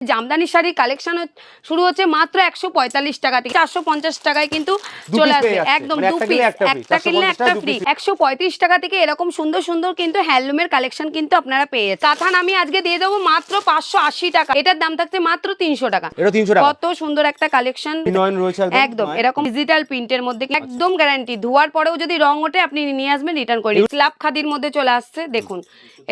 Jamdani sari collection শুরু হচ্ছে মাত্র একশো পঁয়তাল্লিশ টাকা থেকে। চারশো পঞ্চাশ টাকায় কিন্তু চলে আসবে একদম মানে দু একটা পিস কিনলে একটা কিনলে একটা ফ্রি একশো পঁয়ত্রিশ টাকা থেকে এরকম সুন্দর সুন্দর কিন্তু হ্যান্ডলুমের কালেকশন কিন্তু আপনারা পেয়ে কাথান আমি আজকে দিয়ে দেবো মাত্র পাঁচশো আশি টাকা। এটার দাম থাকছে মাত্র তিনশো টাকা। কত সুন্দর একটা কালেকশন একদম এরকম ডিজিটাল প্রিন্টের মধ্যে একদম গ্যারান্টি ধোয়ার পরেও যদি রং ওঠে আপনি নিয়ে আসবেন রিটার্ন করে স্ল্যাব খাদির মধ্যে চলে আসছে দেখুন।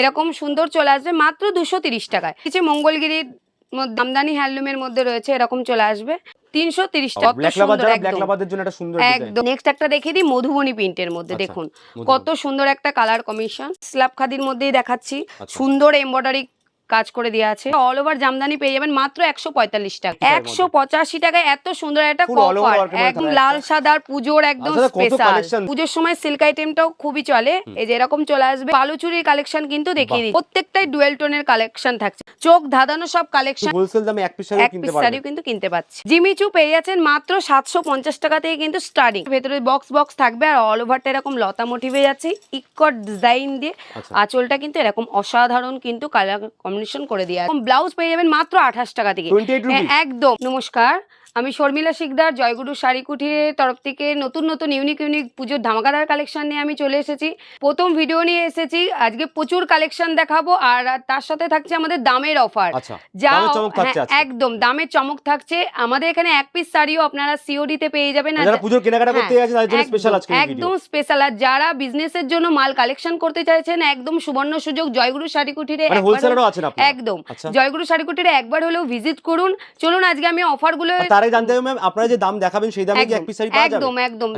এরকম সুন্দর চলে আসবে মাত্র দুশো তিরিশ টাকায়। কিছু মঙ্গলগিরির আমদানি হ্যান্ডলুমের মধ্যে রয়েছে এরকম চলে আসবে। তিনশো তিরিশ একদম। নেক্সট একটা দেখিয়ে দিই মধুবনী প্রিন্টের মধ্যে আচ্ছা, দেখুন। কত সুন্দর একটা কালার কমিশন স্ল্যাব খাদির মধ্যেই দেখাচ্ছি। আচ্ছা। সুন্দর এমব্রয়ডারি কাজ করে দেওয়া আছে। অল ওভার জামদানি পেয়ে যাবেন মাত্র একশো পঁয়তাল্লিশ টাকা। একশো পঁচাশি টাকায় এত সুন্দর একটা মধ্যে একদম লাল সাদার পুজোর একদম আচ্ছা, স্পেশাল পুজোর সময় সিল্ক আইটেমটাও খুবই চলে। এই যে এরকম চলে আসবে। বালুচুরির কালেকশন কিন্তু দেখিয়ে দিই প্রত্যেকটাই ডুয়েল টোনের কালেকশন থাকছে। চোখ ধাঁধানো সব কালেকশন হোলসেল দামে এক পিস এক পিস শাড়িও কিন্তু কিনতে পাচ্ছি। জিমিচু পেয়ে যাচ্ছেন মাত্র সাতশো পঞ্চাশ টাকা থেকে কিন্তু স্টার্টিং ভেতরে বক্স বক্স থাকবে আর অল ওভারটা এরকম লতা মোটিভে যাচ্ছে। ইকট ডিজাইন দিয়ে। আচ্ছা। আঁচলটা কিন্তু এরকম অসাধারণ কিন্তু কালার কম্বিনেশন করে দিয়ে ব্লাউজ পেয়ে যাবেন মাত্র আঠাশ টাকা থেকে। একদম। নমস্কার। আমি শর্মিলা শিকদার জয়গুরু শাড়ি কুঠিরের তরফ থেকে নতুন নতুন ইউনিক ইউনিক পুজোর ধামাকাদার কালেকশন নিয়ে আমি চলে এসেছি। প্রথম ভিডিও নিয়ে এসেছি আজকে প্রচুর কালেকশন দেখাবো আর তার সাথে থাকছে আমাদের দামের অফার আচ্ছা যা হ্যাঁ। একদম দামের চমক থাকছে। আমাদের এখানে এক পিস শাড়িও আপনারা সিওডি তে পেয়ে যাবেন। হ্যাঁ, একদম, স্পেশাল আর যারা বিজনেসের জন্য মাল কালেকশন করতে চাইছেন একদম সুবর্ণ সুযোগ জয়গুরু শাড়ি কুঠিরে মানে একদম আচ্ছা। জয়গুরু শাড়ি কুঠিরে একবার হলেও ভিজিট করুন। চলুন আজকে আমি অফারগুলো তার আগে জানতে হবে ম্যাম আপনারা যে দাম দেখাবেন সেই দামে কি এক পিস শাড়ি পাওয়া যাবে? একদম একদম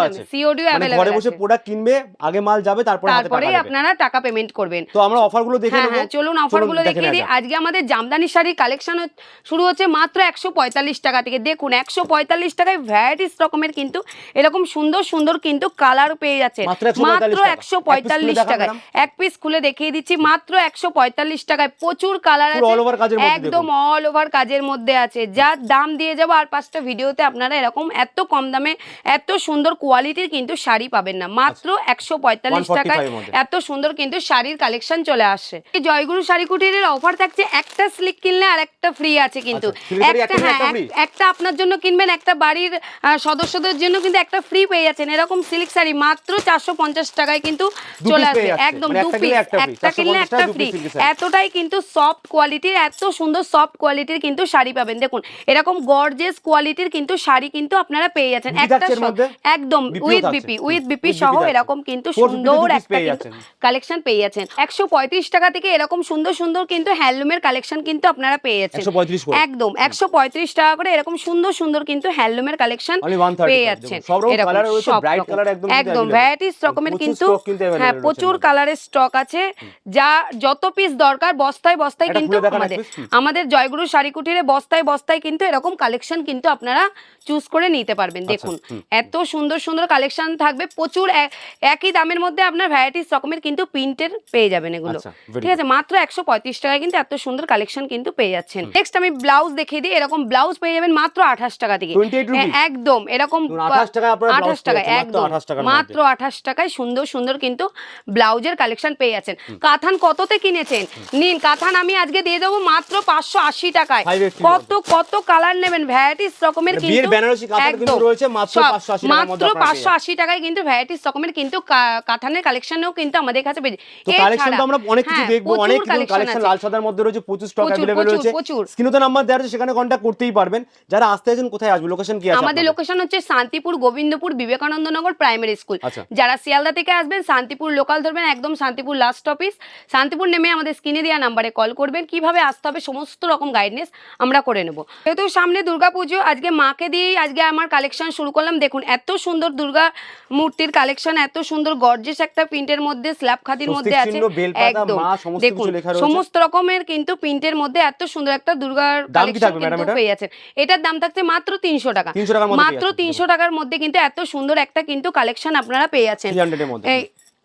আর আছে? সিওডিও মানে ঘরে বসে প্রোডাক্ট কিনবে আগে মাল যাবে তারপরে হাতে টাকা তারপরেই দেবে আপনারা টাকা পেমেন্ট করবেন। তো আমরা অফারগুলো দেখে হ্যাঁ নেব। হ্যাঁ চলুন অফারগুলো দেখিয়ে দিই। আজকে আমাদের জামদানি শাড়ির কালেকশন শুরু হচ্ছে মাত্র একশো পঁয়তাল্লিশ টাকা থেকে। দেখুন একশো পঁয়তাল্লিশ টাকায় ভ্যারাইটিস রকমের কিন্তু এরকম সুন্দর সুন্দর কিন্তু কালার পেয়ে যাচ্ছে। মাত্র 145 একশো এক piece খুলে পঁয়তাল্লিশ টাকায় এক পিস খুলে দেখিয়ে দিচ্ছি। মাত্র একশো পঁয়তাল্লিশ টাকায় প্রচুর কালার আছে। একদম অল ওভার কাজের মধ্যে আছে। যার দাম দিয়ে যাব আর পাঁচটা ভিডিওতে আপনারা এরকম এত কম দামে এত সুন্দর কোয়ালিটির কিন্তু শাড়ি পাবেন না। মাত্র একশো পঁয়তাল্লিশ টাকায় এত সুন্দর কিন্তু শাড়ির কালেকশন চলে আসে। জয়গুরু শাড়ি কুটিরের অফার থাকছে একটা স্লিক কিনলে আর একটা ফ্রি আছে কিন্তু। আচ্ছা, একটা হ্যাঁ একটা আপনার জন্য কিনবেন একটা বাড়ির সদস্যদের জন্য কিন্তু একটা ফ্রি পেয়ে যাচ্ছেন। এরকম সিল্ক শাড়ি মাত্র চারশো পঞ্চাশ টাকায় কিন্তু চলে আসবে। একদম মানে দু একটা পিস কিনলে একটা কিনলে একটা ফ্রি। এতটাই কিন্তু সফট কোয়ালিটির এত সুন্দর সফট কোয়ালিটির কিন্তু শাড়ি পাবেন। দেখুন এরকম গর্জেস কোয়ালিটির কিন্তু শাড়ি কিন্তু আপনারা পেয়ে যাচ্ছেন। একটা? একদম উইথ বিপি উইথ বিপি সহ এরকম কিন্তু সুন্দর একটা। কালেকশন পেয়ে যাচ্ছেন। একশো পঁয়ত্রিশ টাকা থেকে এরকম সুন্দর সুন্দর কিন্তু হ্যান্ডলুমের কালেকশন কিন্তু আপনারা পেয়ে যাচ্ছেন। একদম একশো পঁয়ত্রিশ টাকা করে এরকম সুন্দর সুন্দর কিন্তু হ্যান্ডলুমের কালেকশন পেয়ে যাচ্ছেন। একদম ভ্যারাইটিস রকমের কিন্তু হ্যাঁ প্রচুর কালারের স্টক আছে। যা যত পিস দরকার বস্তায় বস্তায় কিন্তু আমাদের। জয়গুরু শাড়ি কুটিরে বস্তায় বস্তায় কিন্তু এরকম কালেকশন কিন্তু আপনারা চুজ করে নিতে পারবেন। আচ্ছা, দেখুন এত সুন্দর সুন্দর কালেকশন থাকবে প্রচুর একই দামের মধ্যে আপনার ভ্যারাইটিস রকমের কিন্তু প্রিন্টের পেয়ে যাবেন এগুলো। আচ্ছা, ঠিক আছে মাত্র একশো পঁয়ত্রিশ টাকায় কিন্তু এত সুন্দর কালেকশন কিন্তু পেয়ে যাচ্ছেন। নেক্সট আমি ব্লাউজ দেখিয়ে দিই এরকম ব্লাউজ পেয়ে যাবেন মাত্র আঠাশ টাকা থেকে। 28 rupees? হ্যাঁ, একদম এরকম ধরুন, 28 টাকায় আঠাশ টাকায় একদম। মাত্র আঠাশ টাকায় সুন্দর সুন্দর কিন্তু ব্লাউজের কালেকশন পেয়ে যাচ্ছেন। কাথান কততে কিনেছেন? নিন কাথান আমি আজকে দিয়ে দেবো মাত্র পাঁচশো আশি টাকায়। কত কত কালার নেবেন ভ্যারাইটিস রকমের মানে কিন্তু বেনারসি কিন্তু রয়েছে মাত্র 580 টাকার মাত্র মধ্যে আপনারা পেয়ে পাঁচশো আশি টাকায় কিন্তু ভ্যারাইটিস রকমের কিন্তু কালেকশনও কিন্তু আমাদের কাছে পেয়ে তো কালেকশন তো আমরা অনেক কিছু হ্যাঁ, দেখব অনেক কিছু কালেকশন লাল সাদার মধ্যে রয়েছে প্রচুর স্টক প্রচুর, রয়েছে। স্ক্রিনে তো নাম্বার দেওয়া আছে সেখানে কন্ট্যাক্ট করতেই পারবেন। যারা আসতে কোথায় আসবে? লোকেশন কি আছে আমাদের লোকেশন হচ্ছে শান্তিপুর গোবিন্দপুর বিবেকানন্দ নগর প্রাইমারি স্কুল আচ্ছা। যারা শিয়ালদা থেকে আসবেন শান্তিপুর লোকাল ধরবেন একদম শান্তিপুর লাস্ট অফিস শান্তিপুর নেমে আমাদের স্ক্রিনে দেওয়া নাম্বারে কল করবেন। কীভাবে আসতে হবে সমস্ত রকম গাইডনেস আমরা করে নেব। যেহেতু সামনে দুর্গাপুজো আজকে মাকে দিয়েই আজকে আমার কালেকশন শুরু করলাম। দেখুন এত সুন্দর দুর্গা মূর্তির কালেকশন এত সুন্দর গর্জেস একটা প্রিন্টের মধ্যে স্ল্যাব খাদির মধ্যে আছে। একদম। দেখুন সমস্ত রকমের কিন্তু প্রিন্টের মধ্যে এত সুন্দর একটা দুর্গার কালেকশন কিন্তু পেয়ে যাচ্ছেন। এটার দাম থাকছে মাত্র তিনশো টাকা। 300 টাকার মধ্যে পেয়ে মাত্র তিনশো টাকার মধ্যে কিন্তু এত সুন্দর একটা কিন্তু কালেকশন আপনারা পেয়ে যাচ্ছেন।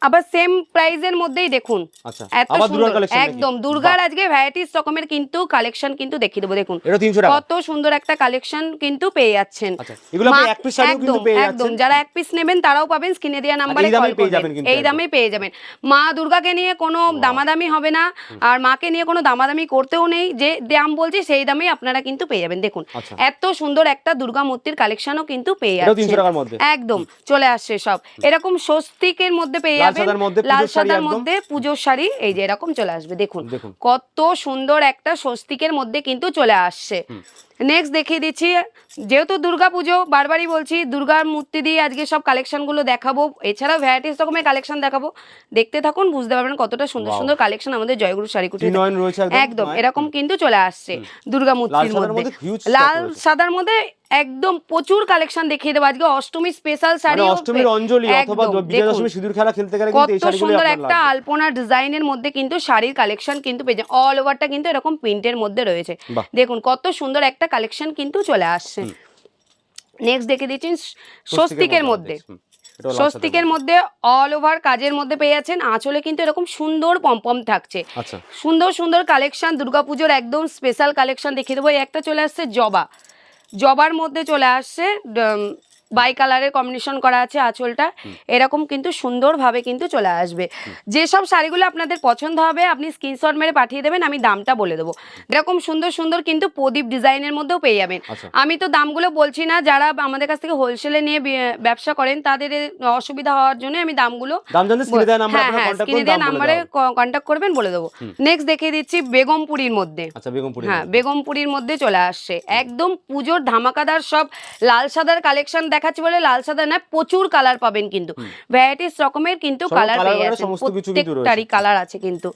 300 এর মধ্যে এই আবার সেম প্রাইজের মধ্যেই দেখুন আচ্ছা একদম দুর্গার আজকে ভ্যারাইটিস রকমের কিন্তু কালেকশন কিন্তু দেখিয়ে দেবো দেখুন। এটা 300 টাকা। কত সুন্দর একটা কালেকশন কিন্তু পেয়ে যাচ্ছেন। আচ্ছা একদম, একদম যারা এক পিস নেবেন তারাও পাবেন স্ক্রিনে দেওয়া নাম্বারে এই কল করবেন। এই দামে পেয়ে যাবেন। মা দুর্গাকে নিয়ে কোনো দামাদামি হবে না আর মাকে নিয়ে কোনো দামাদামি করতেও নেই যে দাম বলছি সেই দামেই আপনারা কিন্তু পেয়ে যাবেন দেখুন। আচ্ছা। এত সুন্দর একটা দুর্গা মূর্তির কালেকশনও কিন্তু পেয়ে যাচ্ছে একদম চলে আসছে সব। এরকম স্বস্তিকের মধ্যে পেয়ে লাল যাবেন সাদার মধ্যে লাল সাদার মধ্যে পুজোর শাড়ি এই যে এরকম চলে আসবে। দেখুন দেখুন। কত সুন্দর একটা স্বস্তিকের মধ্যে কিন্তু চলে আসছে। নেক্সট দেখিয়ে দিচ্ছি যেহেতু দুর্গা পুজো বারবারই বলছি দুর্গার মূর্তি দিয়ে আজকে সব কালেকশনগুলো দেখাবো। এছাড়াও ভ্যারাইটিস রকমের কালেকশন দেখাবো। দেখতে থাকুন বুঝতে পারবেন কতটা সুন্দর সুন্দর কালেকশন আমাদের জয়গুরু ত্রিনয়ন রয়েছে একদম। এরকম কিন্তু চলে আসছে দুর্গা মূর্তির মধ্যে। লাল সাদার মধ্যে একদম প্রচুর কালেকশন দেখিয়ে দেবো। আজকে অষ্টমী স্পেশাল শাড়ি মানে অষ্টমীর অঞ্জলি অথবা একদম, বিজয়া দশমী সিঁদুর খেলা খেলতে গেলে কত কিন্তু এই শাড়িগুলো সুন্দর একটা আলপনা ডিজাইনের মধ্যে কিন্তু শাড়ির কালেকশন কিন্তু পেয়ে যায় অল ওভারটা কিন্তু এরকম প্রিন্টের মধ্যে রয়েছে। দেখুন কত সুন্দর একটা কালেকশন কিন্তু চলে আসছে। নেক্সট দেখে দিচ্ছেন স্বস্তিকের মধ্যে স্বস্তিকের মধ্যে অল ওভার কাজের মধ্যে পেয়ে যাচ্ছেন। আঁচলে কিন্তু এরকম সুন্দর পম্পম থাকছে। আচ্ছা। সুন্দর সুন্দর কালেকশন দুর্গাপুজোর একদম স্পেশাল কালেকশন দেখিয়ে দেবো। একটা চলে আসছে জবা। জবার মধ্যে চলে আসছে বাই কালারের কম্বিনেশন করা আছে আঁচলটা এরকম কিন্তু সুন্দরভাবে কিন্তু চলে আসবে। যেসব শাড়িগুলো আপনাদের পছন্দ হবে আপনি স্ক্রিনশট মেরে পাঠিয়ে দেবেন আমি দামটা বলে দেবো। এরকম সুন্দর সুন্দর কিন্তু প্রদীপ ডিজাইনের মধ্যেও পেয়ে যাবেন। আচ্ছা। আমি তো দামগুলো বলছি না যারা আমাদের কাছ থেকে হোলসেলে নিয়ে ব্যবসা করেন তাদের অসুবিধা হওয়ার জন্য আমি দামগুলো হ্যাঁ হ্যাঁ স্ক্রিনে করুন দেওয়া নাম্বারে কন্ট্যাক্ট করবেন বলে দেবো। নেক্সট দেখিয়ে দিচ্ছি বেগমপুরীর মধ্যে। আচ্ছা হ্যাঁ বেগমপুরীর মধ্যে চলে আসছে। একদম পুজোর ধামাকাদার সব লাল সাদার কালেকশন দেখাচ্ছি বলে লাল সাদা না প্রচুর কালার পাবেন কিন্তু। ভ্যারাইটিস রকমের কিন্তু কালার পেয়ে কিন্তু রয়েছে। প্রত্যেকটারই কালার আছে কিন্তু।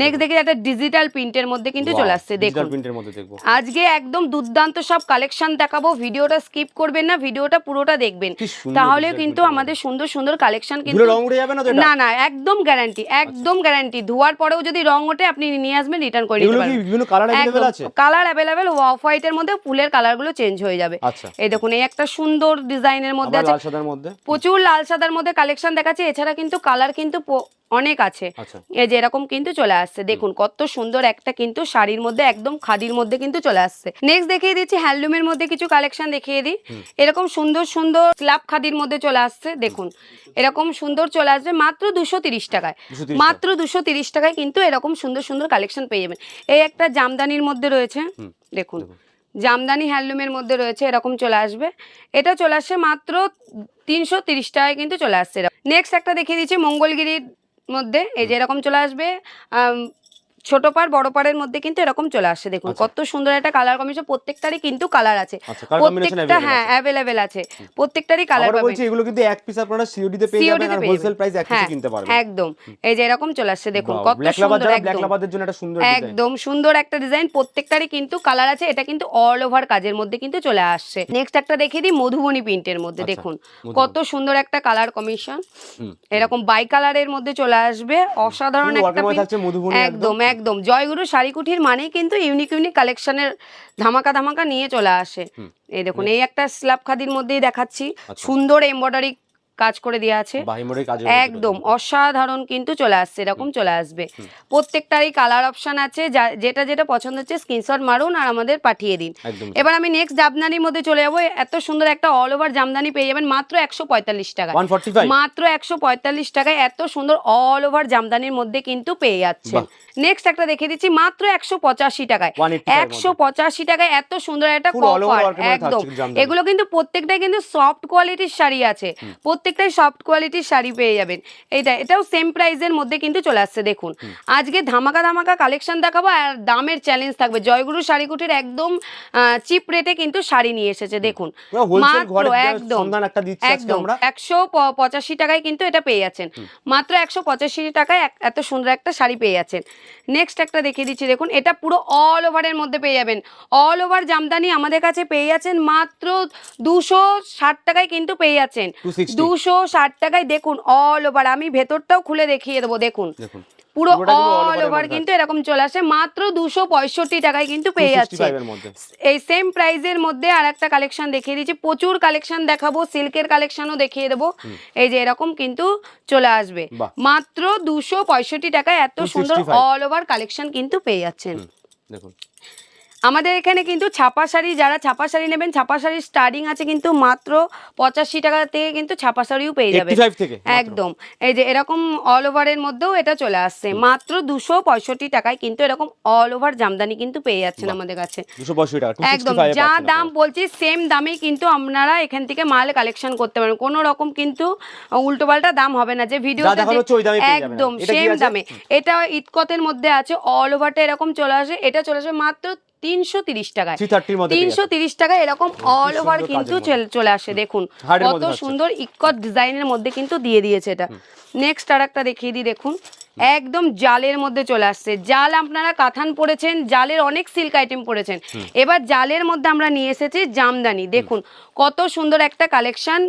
নেক্সট দেখে একটা ডিজিটাল প্রিন্টের মধ্যে কিন্তু চলে আসছে দেখুন। আজকে একদম দুর্দান্ত সব কালেকশন দেখাবো ভিডিওটা স্কিপ করবেন না ভিডিওটা পুরোটা দেখবেন। তাহলে কিন্তু আমাদের সুন্দর সুন্দর কালেকশন কিন্তু না না একদম গ্যারান্টি একদম গ্যারান্টি ধোয়ার পরেও যদি রং ওঠে আপনি নিয়ে আসবেন রিটার্ন করে নিতে কালার অ্যাভেলেবেল অফ হোয়াইটের মধ্যে ফুলের কালারগুলো চেঞ্জ হয়ে যাবে। এই দেখুন এই একটা সুন্দর ডিজাইনের মধ্যে আছে। প্রচুর লাল সাদার মধ্যে কালেকশন দেখাচ্ছে এছাড়া কিন্তু কালার কিন্তু অনেক আছে। আচ্ছা। এই যে এরকম কিন্তু চলে আসছে। দেখুন কত সুন্দর একটা কিন্তু শাড়ির মধ্যে একদম খাদির মধ্যে কিন্তু চলে আসছে। নেক্সট দেখিয়ে দিচ্ছি হ্যান্ডলুমের মধ্যে কিছু কালেকশন দেখিয়ে দিই। এরকম সুন্দর সুন্দর স্ল্যাব খাদির মধ্যে চলে আসছে দেখুন। এরকম সুন্দর চলে আসবে মাত্র দুশো তিরিশ টাকায়। মাত্র দুশো তিরিশ টাকায় কিন্তু এরকম সুন্দর সুন্দর কালেকশন পেয়ে যাবেন। এই একটা জামদানির মধ্যে রয়েছে দেখুন। দেখুন। জামদানি হ্যান্ডলুমের মধ্যে রয়েছে এরকম চলে আসবে। এটা চলে আসছে মাত্র তিনশো তিরিশ টাকায় কিন্তু চলে আসছে। নেক্সট একটা দেখিয়ে দিচ্ছি মঙ্গলগিরির মধ্যে এই যে এরকম চলে আসবে ছোট পাড় বড় পাড়ের মধ্যে কিন্তু এরকম চলে আসছে দেখুন আচ্ছা। কত সুন্দর একটা কালার কম্বিনেশন প্রত্যেকটারই কিন্তু কালার আছে। আচ্ছা কম্বিনেশন প্রত্যেকটা হ্যাঁ অ্যাভেলেবেল আছে। প্রত্যেকটারই কালার পাবেন। বলছি এগুলো কিন্তু এক পিস আপনারা সিওডি তে পেয়ে যাবেন আর হোলসেল প্রাইস এক পিসে হ্যাঁ, কিনতে পারবেন। একদম। এই যে এরকম চলে আসছে দেখুন কত সুন্দর একদম। জন্য একটা সুন্দর ডিজাইন একদম সুন্দর একটা ডিজাইন প্রত্যেকটারই কিন্তু কালার আছে। এটা কিন্তু অল ওভার কাজের মধ্যে কিন্তু চলে আসছে। নেক্সট একটা দেখিয়ে দিই মধুবনী প্রিন্টের মধ্যে আচ্ছা, দেখুন। কত সুন্দর একটা কালার কমিশন এরকম বাই কালারের মধ্যে চলে আসবে। অসাধারণ একটা মধুবনী একদম। একদম। জয়গুরু শাড়িকুঠির মানেই কিন্তু ইউনিক ইউনিক কালেকশনের ধামাকা ধামাকা নিয়ে চলে আসে। এই দেখুন এই একটা স্ল্যাব খাদির মধ্যেই দেখাচ্ছি। আচ্ছা। সুন্দর এমব্রয়ডারি কাজ করে দেওয়া আছে। একদম অসাধারণ কিন্তু চলে আসছে এরকম চলে আসবে। প্রত্যেকটারই কালার অপশন আছে যেটা যেটা পছন্দ হচ্ছে স্ক্রিনশট মারুন আর আমাদের পাঠিয়ে দিন। এবার আমি নেক্সট জামদানির মধ্যে চলে যাব এত সুন্দর একটা অল ওভার জামদানি পেয়ে যাবেন মাত্র একশো পঁয়তাল্লিশ টাকা মাত্র একশো পঁয়তাল্লিশ টাকায় এত সুন্দর অল ওভার জামদানির মধ্যে কিন্তু পেয়ে যাচ্ছে। নেক্সট একটা দেখে দিচ্ছি মাত্র একশো পঁচাশি টাকায়। একশো পঁচাশি টাকায় এত সুন্দর একটা মধ্যে একদম। এগুলো কিন্তু প্রত্যেকটাই কিন্তু সফট কোয়ালিটির শাড়ি আছে। প্রত্যেকটাই সফট কোয়ালিটির শাড়ি পেয়ে যাবেন। এইটা এটাও সেম প্রাইসের মধ্যে কিন্তু চলে আসছে দেখুন। আজকে ধামাকা ধামাকা কালেকশন দেখাবো আর দামের চ্যালেঞ্জ থাকবে। জয়গুরু শাড়িকুটির একদম চিপ রেটে কিন্তু শাড়ি নিয়ে এসেছে দেখুন। মাত্র একদম একদম। একশো পঁচাশি টাকায় কিন্তু এটা পেয়ে যাচ্ছেন। মাত্র একশো পঁচাশি টাকায় এত সুন্দর একটা শাড়ি পেয়ে যাচ্ছেন। নেক্সট একটা দেখিয়ে দিচ্ছি দেখুন এটা পুরো অল ওভারের মধ্যে পেয়ে যাবেন। অল ওভার জামদানি আমাদের কাছে পেয়ে যাচ্ছেন মাত্র দুশো ষাট টাকায় কিন্তু পেয়ে যাচ্ছেন। 260 দুশো ষাট টাকায় দেখুন অল ওভার আমি ভেতরটাও খুলে দেখিয়ে দেবো দেখুন। পুরো অল ওভার কিন্তু এরকম চলে আসে মাত্র দুশো পঁয়ষট্টি টাকায় কিন্তু পেয়ে যাচ্ছে। এই সেম প্রাইজের মধ্যে আর একটা কালেকশন দেখিয়ে দিচ্ছি প্রচুর কালেকশন দেখাবো সিল্কের কালেকশনও দেখিয়ে দেবো। এই যে এরকম কিন্তু চলে আসবে। মাত্র দুশো পঁয়ষট্টি টাকায় এত সুন্দর অল ওভার কালেকশন কিন্তু পেয়ে যাচ্ছেন। দেখুন। আমাদের এখানে কিন্তু ছাপা শাড়ি যারা ছাপা শাড়ি নেবেন ছাপা শাড়ির স্টার্টিং আছে কিন্তু মাত্র পঁচাশি টাকা থেকে কিন্তু ছাপা শাড়িও পেয়ে যাবে 85 থেকে মাত্র। একদম। এই যে এরকম অল ওভারের মধ্যেও এটা চলে আসছে। মাত্র দুশো পঁয়ষট্টি টাকায় কিন্তু এরকম অল ওভার জামদানি কিন্তু পেয়ে যাচ্ছেন আমাদের কাছে। একদম। যা দাম বলছি সেম দামে কিন্তু আপনারা এখান থেকে মাল কালেকশন করতে পারেন কোনো রকম কিন্তু উল্টো পাল্টা দাম হবে না। যে ভিডিও। একদম সেম দামে। এটা ইটকতের মধ্যে আছে অল ওভারটা এরকম চলে আসে। এটা চলে আসবে মাত্র তিনশো তিরিশ টাকায়। 330 এর মধ্যে পেয়ে তিনশো তিরিশ টাকায় এরকম অল ওভার কিন্তু চলে আসে দেখুন। কত সুন্দর ইকট ডিজাইনের মধ্যে কিন্তু দিয়ে দিয়েছে এটা। নেক্সট আর একটা দেখিয়ে দিই দেখুন। একদম জালের মধ্যে চলে আসছে। জাল আপনারা কাথান পড়েছেন জালের অনেক সিল্ক আইটেম পড়েছেন। এবার জালের মধ্যে আমরা নিয়ে এসেছি জামদানি। দেখুন কত সুন্দর একটা কালেকশন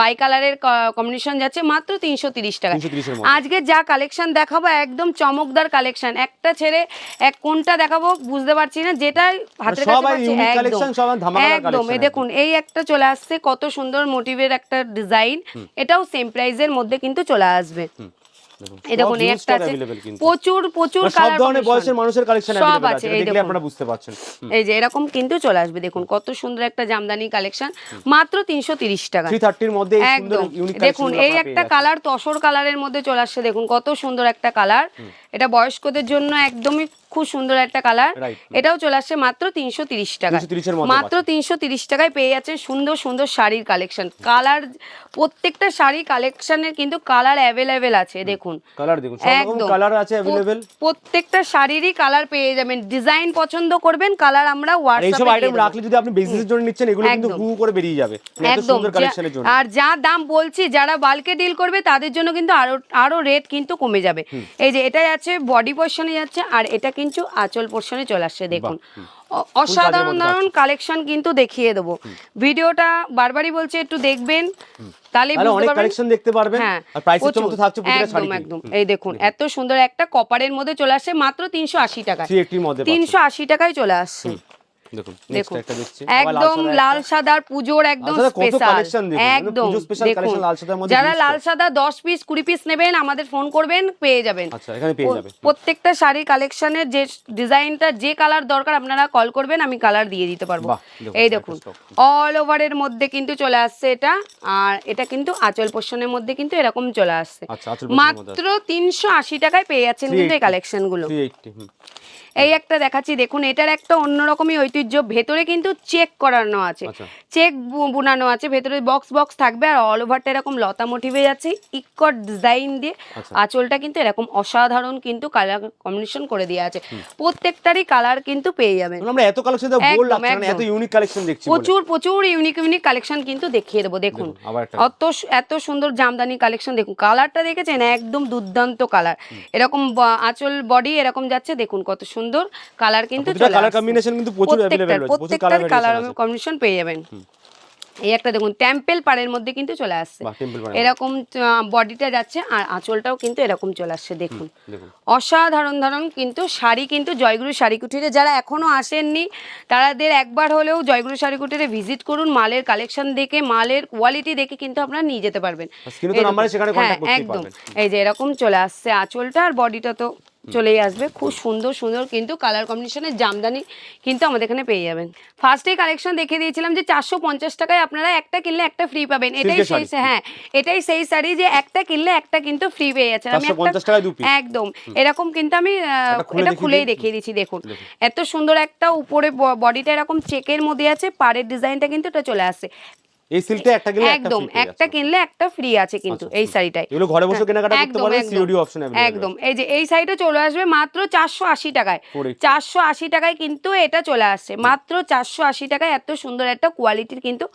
বাই কালারের কম্বিনেশন যাচ্ছে মাত্র তিনশো তিরিশ টাকা 330 এর মধ্যে। আজকে যা কালেকশন দেখাবো একদম চমকদার কালেকশন একটা ছেড়ে এক কোনটা দেখাবো বুঝতে পারছি না যেটা হাতের একদম। এই দেখুন এই একটা চলে আসছে কত সুন্দর মোটিভের একটা ডিজাইন এটাও সেম প্রাইজের মধ্যে কিন্তু চলে আসবে। এই যে এরকম কিন্তু চলে আসবে দেখুন কত সুন্দর একটা জামদানি কালেকশন মাত্র 330 টাকা দেখুন এই একটা কালার তসর কালারের মধ্যে চলে আসছে দেখুন কত সুন্দর একটা কালার এটা বয়স্কদের জন্য একদমই খুব সুন্দর একটা কালার। এটাও চলে আসছে মাত্র তিনশো তিরিশ টাকা মাত্র তিনশো তিরিশ টাকায় পেয়ে যাচ্ছে সুন্দর সুন্দর শাড়ির কালেকশন কালার প্রত্যেকটা শাড়ি কালেকশনের কিন্তু কালার অ্যাভেলেবেল আছে দেখুন। প্রত্যেকটা শাড়িরই কালার পেয়ে যাবেন। ডিজাইন পছন্দ করবেন কালার আমরা আর যা দাম বলছি যারা বালকে ডিল করবে তাদের জন্য কিন্তু আরও আরও রেট কিন্তু কমে যাবে। এই যে এটা যাচ্ছে বডি পশনে যাচ্ছে আর এটা কি কিন্তু আঁচল পোর্শনে চলে আসছে দেখুন। অসাধারণ ধারণ দারুণ কালেকশন কিন্তু দেখিয়ে দেবো। ভিডিওটা বারবারই বলছে একটু দেখবেন তাহলে অনেক কালেকশন দেখতে পারবেন হ্যাঁ আর প্রাইসের চমক থাকছে প্রতিটা একদম শাড়ি একদম। এই দেখুন এত সুন্দর একটা কপারের মধ্যে চলে আসছে মাত্র তিনশো আশি টাকা 380 এর মধ্যে পাচ্ছেন। তিনশো আশি টাকায় চলে আসছে। দেখুন দেখুন একদম লাল সাদার পুজোর একদম স্পেশাল মানে একদম। দেখুন যারা লাল সাদা দশ পিস কুড়ি পিস নেবেন আমাদের ফোন করবেন পেয়ে যাবেন। আচ্ছা প্রত্যেকটা শাড়ির কালেকশনের যে ডিজাইনটা যে কালার দরকার আপনারা কল করবেন আমি কালার দিয়ে দিতে পারব। এই দেখুন। অল ওভারের মধ্যে কিন্তু চলে আসছে এটা আর এটা কিন্তু আচল পোষণের মধ্যে কিন্তু এরকম চলে আসছে। আচ্ছা মাত্র তিনশো আশি টাকায় পেয়ে যাচ্ছেন কিন্তু এই 380 কালেকশনগুলো 380 হুম। এই একটা দেখাচ্ছি দেখুন এটার একটা অন্যরকমই ঐতিহ্য। ভেতরে কিন্তু চেক করানো আছে। আচ্ছা। চেক বুনানো আছে ভেতরে বক্স বক্স থাকবে আর অল ওভারটা এরকম লতা মোটিভে যাচ্ছে ইকট ডিজাইন দিয়ে। আচ্ছা। আঁচলটা কিন্তু এরকম অসাধারণ কিন্তু কালার কম্বিনেশন করে দেওয়া আছে। প্রত্যেকটারই কালার কিন্তু পেয়ে যাবেন। আমরা এত কালেকশন এত। ইউনিক কালেকশন দেখছি প্রচুর প্রচুর ইউনিক ইউনিক কালেকশন কিন্তু দেখিয়ে দেবো দেখুন। অত এত সুন্দর জামদানি কালেকশন দেখুন কালারটা দেখেছেন? একদম দুর্দান্ত কালার এরকম আঁচল বডি এরকম যাচ্ছে দেখুন কত সুন্দর কালার কিন্তু প্রতিটা চলে কালার আসছে। কম্বিনেশন কিন্তু প্রচুর প্রত্যেকটার अवेलेबल রয়েছে প্রচুর প্রত্যেকটার কালার কালার ভেরিয়েশন আছে কম্বিনেশন পেয়ে যাবেন এই একটা দেখুন টেম্পেল পাড়ের মধ্যে কিন্তু চলে আসছে বাহ টেম্পল বানানো এরকম বডিটা যাচ্ছে আর আঁচলটাও কিন্তু এরকম চলে আসছে দেখুন দেখুন অসাধারণ ধরন কিন্তু শাড়ি কিন্তু জয়গুরু শাড়ি কুটিরে যারা এখনো আসেননি তাদের একবার হলেও জয়গুরু শাড়ি কুটিরে ভিজিট করুন মালের কালেকশন দেখে মালের কোয়ালিটি দেখে কিন্তু আপনারা নিয়ে যেতে পারবেন স্ক্রিনে তো এরকম। নাম্বারে সেখানে হ্যাঁ, কন্ট্যাক্ট করতে একদম পারবেন এই যে এরকম চলে আসছে আঁচলটা আর বডিটা তো চলেই আসবে। খুব সুন্দর সুন্দর কিন্তু কালার কম্বিনেশনের জামদানি কিন্তু আমাদের এখানে পেয়ে যাবেন। ফার্স্টে কালেকশন দেখে দিয়েছিলাম যে চারশো পঞ্চাশ টাকায় আপনারা একটা কিনলে একটা ফ্রি পাবেন। এটাই সেই হ্যাঁ এটাই সেই শাড়ি যে একটা কিনলে একটা কিন্তু ফ্রি পেয়ে যাচ্ছে আমি একটা 450 টাকায় দু piece। একদম। এরকম কিন্তু আমি এটা খুলেই দেখিয়ে দিচ্ছি দেখুন। দেখুন। এত সুন্দর একটা উপরে বডিটা এরকম চেকের মধ্যে আছে পাড়ের ডিজাইনটা কিন্তু এটা চলে আসছে। এই সিল্কটা একটা গেলে একটা একদম free পেয়ে একটা যাচ্ছে। কিনলে একটা ফ্রি আছে কিন্তু আচ্ছা, এই হুম। শাড়িটাই এগুলো ঘরে বসে হ্যাঁ, কেনাকাটা করতে একদম, পারবেন একদম। সিওডি অপশন अवेलेबल একদম এই যে এই শাড়িটা চলে আসবে মাত্র চারশো আশি টাকায় 480 চারশো আশি টাকায় কিন্তু এটা চলে আসছে মাত্র চারশো আশি টাকায় এত সুন্দর একটা কোয়ালিটির কিন্তু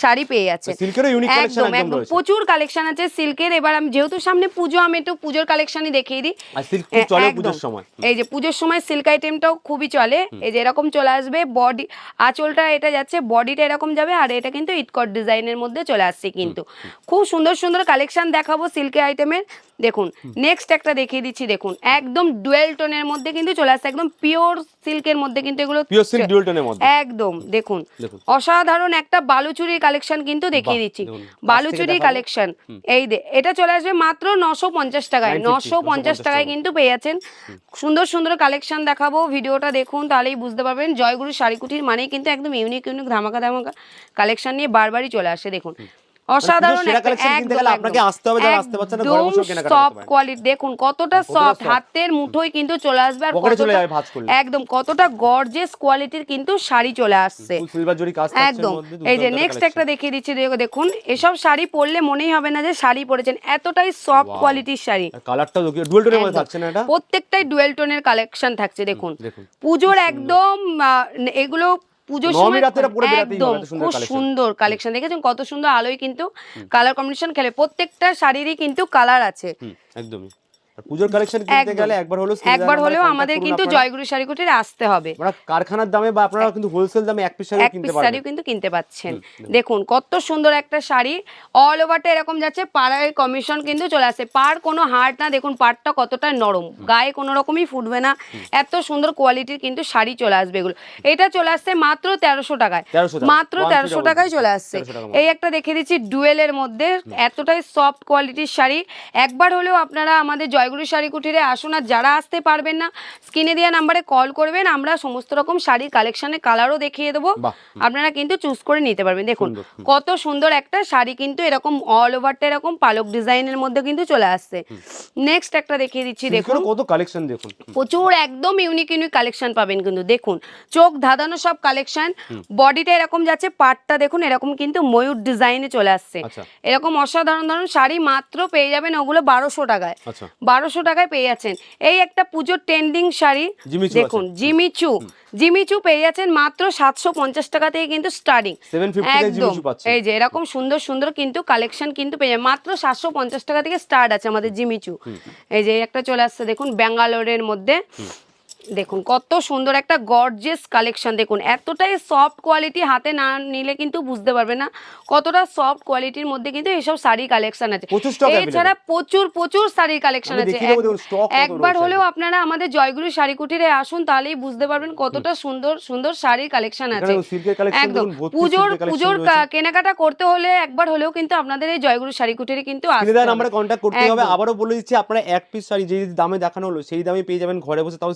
শাড়ি পেয়ে যাচ্ছে সিল্কেরও ইউনিক কালেকশন একদম একদম একদম রয়েছে প্রচুর কালেকশন আছে সিল্কের এবার আমি যেহেতু সামনে পুজো আমি একটু পুজোর কালেকশনই দেখিয়ে দিই আর সিল্ক খুব চলে একদম। পুজোর সময় এই যে পুজোর সময় সিল্ক আইটেমটাও খুবই চলে এই যে এরকম চলে আসবে বডি আঁচলটা এটা যাচ্ছে বডিটা এরকম যাবে আর এটা কিন্তু ইটকট ডিজাইন ডিজাইনের মধ্যে চলে আসছে কিন্তু। খুব সুন্দর সুন্দর কালেকশন দেখাবো সিল্কের আইটেমের। দেখুন নেক্সট একটা দেখিয়ে দিচ্ছি দেখুন। একদম ডুয়েল টোনের মধ্যে কিন্তু চলে আসছে একদম পিওর সিল্কের মধ্যে কিন্তু এগুলো পিওর সিল্ক ডুয়েল টোনের মধ্যে। একদম দেখুন। অসাধারণ একটা বালুচুরির কালেকশন কিন্তু দেখিয়ে দিচ্ছি। বালুচুরি কালেকশন এই দে এটা চলে আসবে মাত্র নশো পঞ্চাশ টাকায়। 950, নশো পঞ্চাশ টাকায় কিন্তু পেয়ে যাচ্ছেন। সুন্দর সুন্দর কালেকশন দেখাবো ভিডিওটা দেখুন তাহলেই বুঝতে পারবেন। জয়গুরু শাড়িকুটির মানেই কিন্তু একদম ইউনিক ইউনিক ধামাকা ধামাকা কালেকশন নিয়ে বারবারই চলে আসে দেখুন। অসাধারণ আপনাকে আসতে হবে, যারা আসতে ঘরে কেনাকাটা soft দেখুন কতটা কতটা সফট হাতের মুঠোয় কিন্তু চলে আসবে আর চলে যাবে ভাঁজ করলে। একদম কতটা গর্জেস কোয়ালিটির কিন্তু শাড়ি চলে আসছে। সিলভার জরি কাজ একদম। এই যে নেক্সট একটা দেখিয়ে দিচ্ছি দেখো- দেখুন এসব শাড়ি পরলে মনেই হবে না যে শাড়ি পরেছেন এতটাই সফট কোয়ালিটির শাড়ি। ডুয়েল টোনের মধ্যে থাকছে না এটা? প্রত্যেকটাই ডুয়েল টোনের কালেকশন থাকছে দেখুন। পুজোর একদম এগুলো পুজোর সময় একদম খুব সুন্দর কালেকশন দেখেছেন কত সুন্দর আলোয় কিন্তু কালার কম্বিনেশন খেলে। প্রত্যেকটা শাড়িরই কিন্তু কালার আছে। একদমই। পুজোর কালেকশন কিনতে গেলে একবার হলো একবার হলেও আমাদের কিন্তু জয়গুরু আসতে হবে। কারখানার দামে বা আপনারা কিন্তু হোলসেল দামে এক পিস শাড়ি কিনতে পারবেন। শাড়িও কিন্তু কিনতে পাচ্ছেন। দেখুন। কত সুন্দর একটা শাড়ি। অল ওভারটা এরকম যাচ্ছে পাড়ায় কমিশন কিন্তু চলে আসে। পার কোনো হার্ড না দেখুন পাড়টা কতটা নরম। গায়ে কোনো রকমই ফুটবে না। এত সুন্দর কোয়ালিটির কিন্তু শাড়ি চলে আসবে এগুলো। এটা চলে আসছে মাত্র তেরোশো টাকায়। মাত্র তেরোশো টাকায় চলে আসছে। এই একটা দেখে দিচ্ছি ডুয়েলের মধ্যে এতটাই সফট কোয়ালিটির শাড়ি। একবার হলেও আপনারা আমাদের জয়গুরু শাড়ি কুঠিরে আসুন আর যারা আসতে পারবেন না স্ক্রিনে দেওয়া নাম্বারে কল করবেন আমরা সমস্ত রকম শাড়ির কালেকশনের কালারও দেখিয়ে দেবো। আপনারা কিন্তু চুজ করে নিতে পারবেন। দেখুন কত সুন্দর একটা শাড়ি কিন্তু এরকম অল ওভারটা এরকম পালক ডিজাইনের মধ্যে কিন্তু চলে আসছে। নেক্সট একটা দেখিয়ে দিচ্ছি দেখুন। কত কালেকশন দেখুন? প্রচুর একদম ইউনিক ইউনিক কালেকশন পাবেন কিন্তু দেখুন। চোখ ধাঁধানো সব কালেকশন বডিটা এরকম যাচ্ছে পাটটা দেখুন এরকম কিন্তু ময়ূর ডিজাইনে চলে আসছে। আচ্ছা। এরকম অসাধারণ ধরুন শাড়ি মাত্র পেয়ে যাবেন ওগুলো বারোশো টাকায়। আচ্ছা। বারোশো টাকায় পেয়ে যাচ্ছেন। এই একটা পুজোর ট্রেন্ডিং শাড়ি দেখুন। জিমিচু। জিমিচু পেয়ে যাচ্ছেন মাত্র সাতশো পঞ্চাশ টাকা থেকে কিন্তু স্টার্টিং একদম। এই যে এরকম সুন্দর সুন্দর কিন্তু কালেকশন কিন্তু পেয়ে যাবেন। মাত্র সাতশো পঞ্চাশ টাকা থেকে স্টার্ট আছে আমাদের জিমিচু। এই যে একটা চলে আসছে দেখুন ব্যাঙ্গালোরের মধ্যে দেখুন কত সুন্দর একটা গর্জেস কালেকশন দেখুন এতটাই সফট কোয়ালিটি হাতে না নিলে কিন্তু বুঝতে পারবে না কতটা সফট কোয়ালিটির মধ্যে কিন্তু এইসব শাড়ি কালেকশন আছে। এছাড়া প্রচুর প্রচুর শাড়ির কালেকশন আছে। একবার হলেও আপনারা আমাদের জয়গুরু শাড়ি কুটিরে আসুন তাহলেই বুঝতে পারবেন কতটা সুন্দর সুন্দর শাড়ির কালেকশন আছে। একদম। পুজোর পুজোর কেনাকাটা করতে হলে একবার হলেও কিন্তু আপনাদের এই জয়গুরু শাড়ি কুটিরে কিন্তু কন্ট্যাক্ট করতে হবে। আবারও বলে দিচ্ছি আপনারা এক পিস শাড়ি যে দামে দেখানো হলো সেই দামে পেয়ে যাবেন ঘরে বসে তাও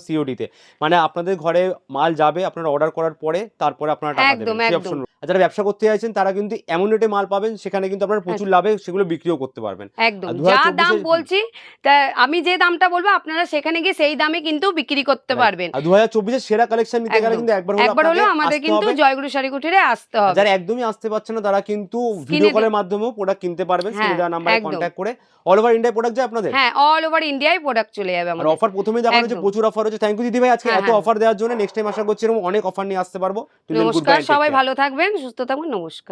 মানে আপনাদের ঘরে মাল যাবে আপনারা অর্ডার করার পরে তারপরে আপনারা টাকা দেবেন। একদম। আর যারা ব্যবসা করতে চাইছেন তারা কিন্তু এমন রেটে মাল পাবেন সেখানে কিন্তু আপনারা প্রচুর লাভে সেগুলো বিক্রিও করতে পারবেন। একদম। যা দাম বলছি তা আমি যে দামটা বলব আপনারা সেখানে গিয়ে সেই দামে কিন্তু বিক্রি করতে পারবেন। আর দু হাজার সেরা কালেকশন নিতে গেলে কিন্তু একবার হলো একবার আপনাকে আমাদের কিন্তু জয়গুরু শাড়ি কুটিরে আসতে হবে। যারা একদমই আসতে পারছে না তারা কিন্তু ভিডিও কলের মাধ্যমেও প্রোডাক্ট কিনতে পারবেন। স্ক্রিনে হ্যাঁ, দেওয়া নাম্বারে একদম। কন্ট্যাক্ট করে। অল ওভার ইন্ডিয়া প্রোডাক্ট যায় আপনাদের? হ্যাঁ অল ওভার ইন্ডিয়ায় প্রোডাক্ট চলে যাবে আমাদের। অফার প্রথমে দেখানো হচ্ছে প্রচুর অফার হচ্ছে থ্যাংক ইউ দিদি ভাই আজকে হ্যাঁ, এত হ্যাঁ। অফার দেওয়ার জন্য নেক্সট টাইম আশা করছি এরকম অনেক অফার নিয়ে আসতে পারব। নমস্কার সবাই ভালো থাকবেন। সুস্থ থাকবেন নমস্কার